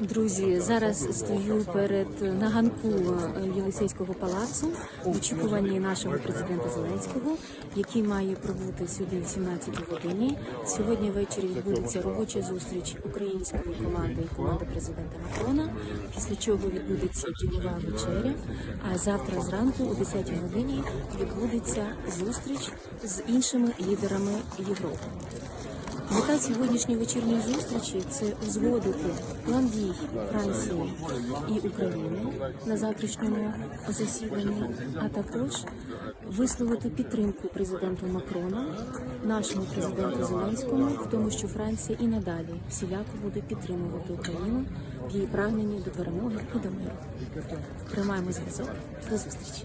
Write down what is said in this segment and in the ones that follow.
Друзі, зараз стою перед на ганку е, Єлисейського палацу в очікуванні нашого президента Зеленського, який має прибути сюди о 17 годині. Сьогодні ввечері відбудеться робоча зустріч української команди і команди президента Макрона. Після чого відбудеться ділова вечеря. А завтра зранку о 10 годині відбудеться зустріч з іншими лідерами Європи. Мета сьогоднішньої вечірньої зустрічі це узгодити план дій Франції і України на завтрашньому засіданні, а також висловити підтримку президенту Макрону, нашому президенту Зеленському, в тому, що Франція і надалі всіляко буде підтримувати Україну в її прагненні до перемоги і до миру. Тримаємо зв'язок. До зустрічі.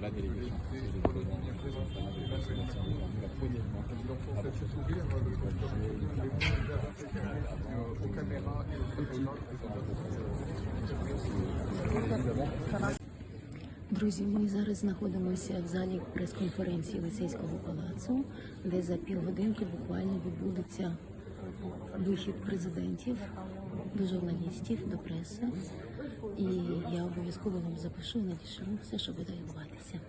la délégation euh, Друзі, ми зараз знаходимося в залі прес-конференції Лисейського палацу, де за півгодинки буквально відбудеться вихід президентів до журналістів, до преси. І я обов'язково вам запишу, надішлю все, що буде відбуватися.